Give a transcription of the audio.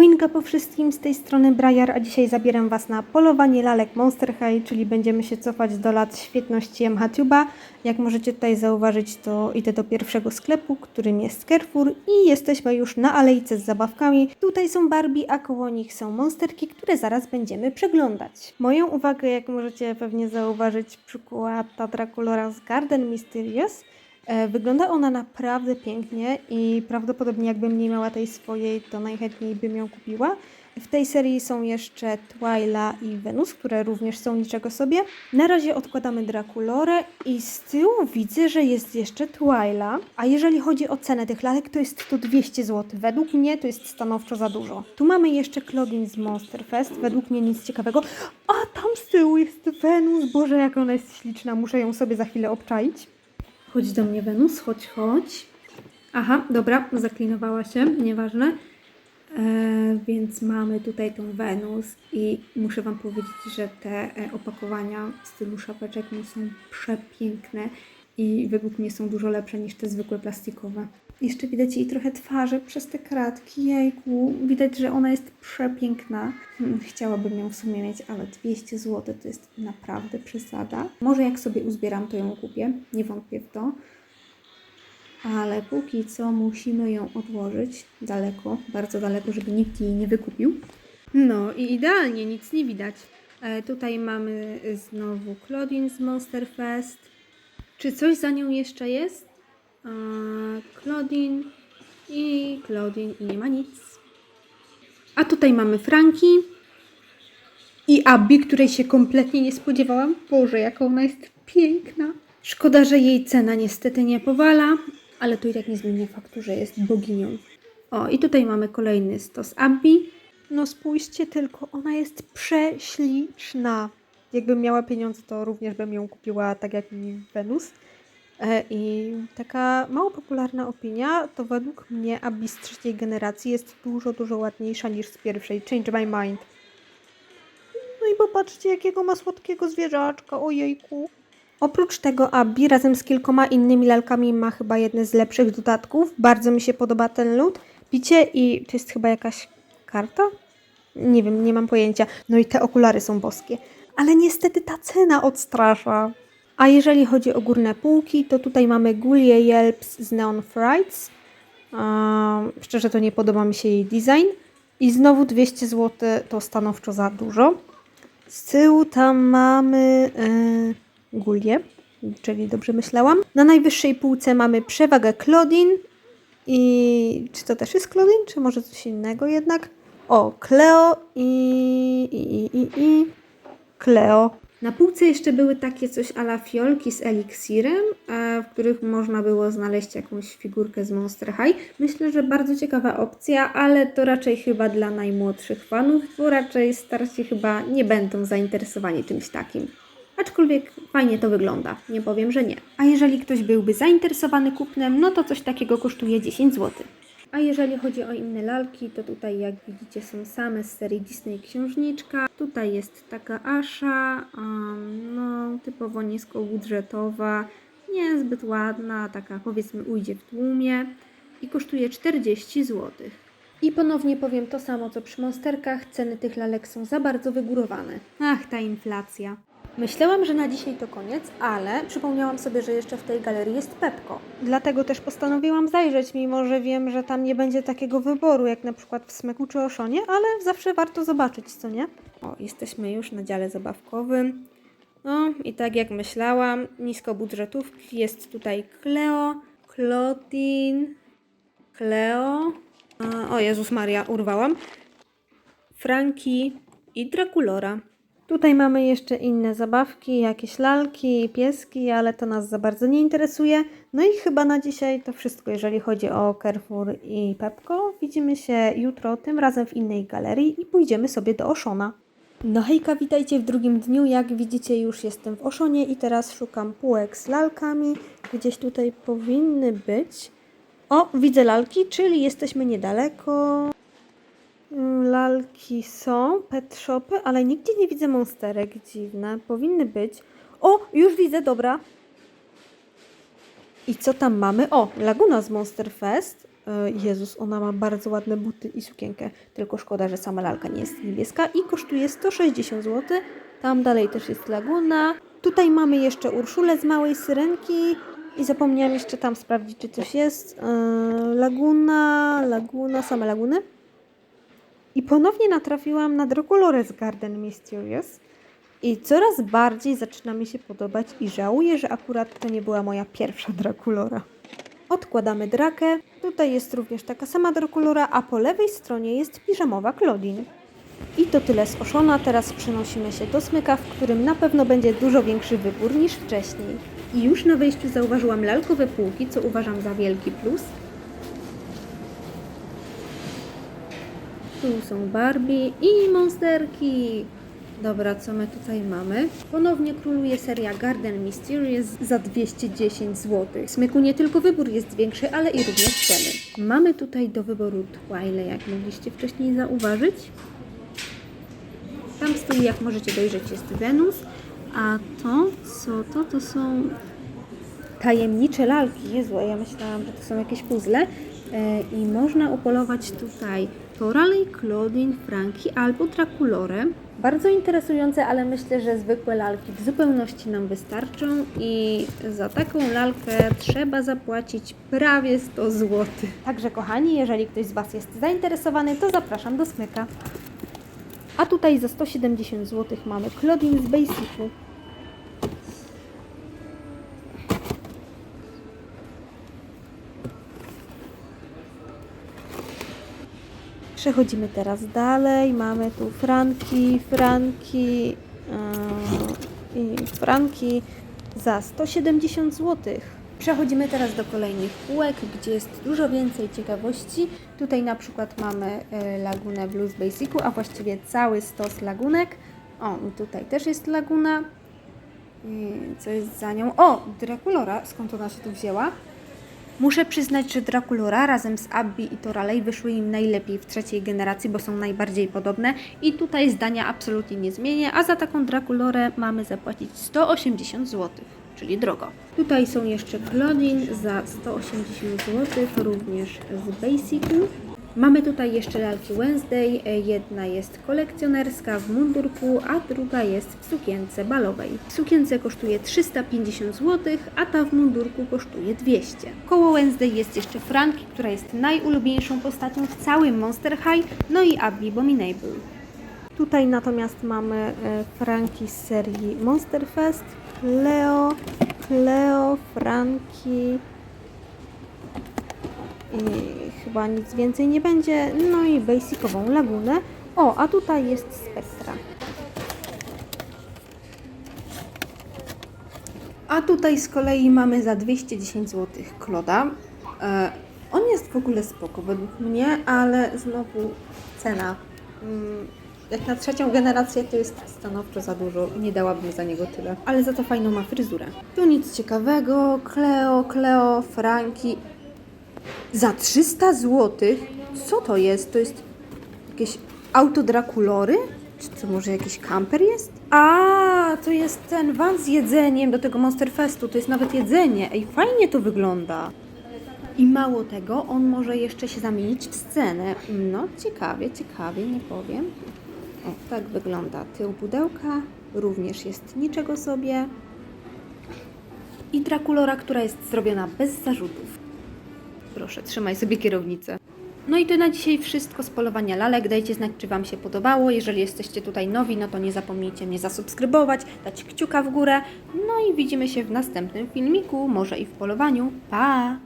Winka po wszystkim z tej strony Briar, a dzisiaj zabieram Was na polowanie lalek Monster High, czyli będziemy się cofać do lat świetności MHTube'a. Jak możecie tutaj zauważyć, to idę do pierwszego sklepu, którym jest Carrefour i jesteśmy już na alejce z zabawkami. Tutaj są Barbie, a koło nich są monsterki, które zaraz będziemy przeglądać. Moją uwagę, jak możecie pewnie zauważyć, przykuła ta Draculora z Garden Mysterious. E, Wygląda ona naprawdę pięknie i prawdopodobnie jakbym nie miała tej swojej, to najchętniej bym ją kupiła. W tej serii są jeszcze Twyla i Venus, które również są niczego sobie. Na razie odkładamy Draculorę i z tyłu widzę, że jest jeszcze Twyla. A jeżeli chodzi o cenę tych lalek, to jest to 200 zł. Według mnie to jest stanowczo za dużo. Tu mamy jeszcze Claudine z Monster Fest. Według mnie nic ciekawego. A tam z tyłu jest Venus. Boże, jak ona jest śliczna. Muszę ją sobie za chwilę obczaić. Chodź do mnie, Wenus, chodź, chodź. Aha, dobra, zaklinowała się, nieważne. E, więc mamy tutaj tą Wenus i muszę Wam powiedzieć, że te e, opakowania w stylu szapeczek są przepiękne i według mnie są dużo lepsze niż te zwykłe plastikowe. Jeszcze widać jej trochę twarzy przez te kratki, jejku. Widać, że ona jest przepiękna. Hmm, Chciałabym ją w sumie mieć, ale 200 zł to jest naprawdę przesada. Może jak sobie uzbieram, to ją kupię. Nie wątpię w to. Ale póki co musimy ją odłożyć daleko, bardzo daleko, żeby nikt jej nie wykupił. No i idealnie, nic nie widać. E, tutaj mamy znowu Claudine z Monster Fest. Czy coś za nią jeszcze jest? Claudine i Claudine i nie ma nic. A tutaj mamy Franki i Abby, której się kompletnie nie spodziewałam. Boże, jaka ona jest piękna. Szkoda, że jej cena niestety nie powala, ale to i tak nie zmienia faktu, że jest boginią. O, i tutaj mamy kolejny stos Abby. No spójrzcie tylko, ona jest prześliczna. Jakbym miała pieniądze, to również bym ją kupiła, tak jak i Wenus. E, I taka mało popularna opinia, to według mnie z trzeciej generacji jest dużo, dużo ładniejsza niż z pierwszej. Change my mind. No i popatrzcie, jakiego ma słodkiego zwierzaczka, ojejku. Oprócz tego Abby razem z kilkoma innymi lalkami ma chyba jedne z lepszych dodatków. Bardzo mi się podoba ten lód. Picie i to jest chyba jakaś karta? Nie wiem, nie mam pojęcia. No i te okulary są boskie. Ale niestety ta cena odstrasza. A jeżeli chodzi o górne półki, to tutaj mamy Gulię Yelps z Neon Frights. Um, szczerze to nie podoba mi się jej design. I znowu 200 zł to stanowczo za dużo. Z tyłu tam mamy yy, Gulię, czyli dobrze myślałam. Na najwyższej półce mamy przewagę Claudine. I czy to też jest Claudine, czy może coś innego jednak? O, Cleo i, i, i, i, i Cleo. Na półce jeszcze były takie coś ala fiolki z eliksirem, w których można było znaleźć jakąś figurkę z Monster High. Myślę, że bardzo ciekawa opcja, ale to raczej chyba dla najmłodszych fanów, bo raczej starsi chyba nie będą zainteresowani czymś takim. Aczkolwiek fajnie to wygląda, nie powiem, że nie. A jeżeli ktoś byłby zainteresowany kupnem, no to coś takiego kosztuje 10 zł. A jeżeli chodzi o inne lalki, to tutaj jak widzicie są same z serii Disney Księżniczka. Tutaj jest taka Asha, um, no typowo niskobudżetowa, niezbyt ładna, taka powiedzmy ujdzie w tłumie i kosztuje 40 zł. I ponownie powiem to samo co przy monsterkach, ceny tych lalek są za bardzo wygórowane. Ach, ta inflacja. Myślałam, że na dzisiaj to koniec, ale przypomniałam sobie, że jeszcze w tej galerii jest Pepko. Dlatego też postanowiłam zajrzeć, mimo że wiem, że tam nie będzie takiego wyboru, jak na przykład w Smeku czy Oszonie, ale zawsze warto zobaczyć, co nie? O, jesteśmy już na dziale zabawkowym. No i tak jak myślałam, nisko budżetówki jest tutaj Cleo, Claudine, Cleo. O Jezus Maria, urwałam. Franki i Draculora. Tutaj mamy jeszcze inne zabawki, jakieś lalki, pieski, ale to nas za bardzo nie interesuje. No i chyba na dzisiaj to wszystko, jeżeli chodzi o Carrefour i Pepko. Widzimy się jutro, tym razem w innej galerii i pójdziemy sobie do Oszona. No hejka, witajcie w drugim dniu. Jak widzicie już jestem w Oszonie i teraz szukam półek z lalkami. Gdzieś tutaj powinny być. O, widzę lalki, czyli jesteśmy niedaleko. Mm, Lalki są, pet shopy, ale nigdzie nie widzę monsterek. Dziwne. Powinny być. O, już widzę, dobra. I co tam mamy? O, Laguna z Monster Fest. E, Jezus, ona ma bardzo ładne buty i sukienkę. Tylko szkoda, że sama lalka nie jest niebieska i kosztuje 160 zł. Tam dalej też jest laguna. Tutaj mamy jeszcze Urszulę z małej syrenki. I zapomniałam jeszcze tam sprawdzić, czy coś jest. E, laguna, laguna, same laguny. I ponownie natrafiłam na Draculorę z Garden Mysterious. I coraz bardziej zaczyna mi się podobać i żałuję, że akurat to nie była moja pierwsza Draculora. Odkładamy drakę. Tutaj jest również taka sama Draculora, a po lewej stronie jest piżamowa Claudine. I to tyle z Oszona. Teraz przenosimy się do Smyka, w którym na pewno będzie dużo większy wybór niż wcześniej. I już na wejściu zauważyłam lalkowe półki, co uważam za wielki plus. Tu są Barbie i monsterki. Dobra, co my tutaj mamy? Ponownie króluje seria Garden Mysterious za 210 zł. W Smyku nie tylko wybór jest większy, ale i również ceny. Mamy tutaj do wyboru Twile, jak mogliście wcześniej zauważyć. Tam z tyłu, jak możecie dojrzeć, jest Wenus. A to, co to? To są tajemnicze lalki. Jezu, ja myślałam, że to są jakieś puzzle. E, I można upolować tutaj Toralej, Claudine, Franki albo Draculorę. Bardzo interesujące, ale myślę, że zwykłe lalki w zupełności nam wystarczą i za taką lalkę trzeba zapłacić prawie 100 zł. Także kochani, jeżeli ktoś z Was jest zainteresowany, to zapraszam do smyka. A tutaj za 170 zł mamy Claudine z Basicu. Przechodzimy teraz dalej. Mamy tu franki, franki yy, i franki za 170 zł. Przechodzimy teraz do kolejnych półek, gdzie jest dużo więcej ciekawości. Tutaj na przykład mamy e, lagunę Blues Basicu, a właściwie cały stos lagunek. O, tutaj też jest laguna. Co jest za nią? O, Draculora, skąd ona się tu wzięła? Muszę przyznać, że Draculora razem z Abby i Toralej wyszły im najlepiej w trzeciej generacji, bo są najbardziej podobne i tutaj zdania absolutnie nie zmienię, a za taką Draculorę mamy zapłacić 180 zł, czyli drogo. Tutaj są jeszcze Claudine za 180 zł, również z Basicu. Mamy tutaj jeszcze lalki Wednesday, jedna jest kolekcjonerska w mundurku, a druga jest w sukience balowej. W sukience kosztuje 350 zł, a ta w mundurku kosztuje 200. Koło Wednesday jest jeszcze Franki, która jest najulubieńszą postacią w całym Monster High, no i Abby Abominable. Tutaj natomiast mamy e, Franki z serii Monster Fest, Leo, Cleo, Franki, i chyba nic więcej nie będzie. No i basicową lagunę. O, a tutaj jest Spectra. A tutaj z kolei mamy za 210 zł Kloda. E, on jest w ogóle spoko według mnie, ale znowu cena. Mm, jak na trzecią generację to jest stanowczo za dużo nie dałabym za niego tyle. Ale za to fajną ma fryzurę. Tu nic ciekawego. Cleo, Cleo, Franki. Za 300 zł? Co to jest? To jest jakieś auto Draculory? Czy to może jakiś kamper jest? A, to jest ten van z jedzeniem do tego Monster Festu. To jest nawet jedzenie. Ej, fajnie to wygląda. I mało tego, on może jeszcze się zamienić w scenę. No, ciekawie, ciekawie, nie powiem. O, tak wygląda tył pudełka. Również jest niczego sobie. I Draculora, która jest zrobiona bez zarzutów. Proszę, trzymaj sobie kierownicę. No i to na dzisiaj wszystko z polowania lalek. Dajcie znać, czy Wam się podobało. Jeżeli jesteście tutaj nowi, no to nie zapomnijcie mnie zasubskrybować, dać kciuka w górę. No i widzimy się w następnym filmiku, może i w polowaniu. Pa!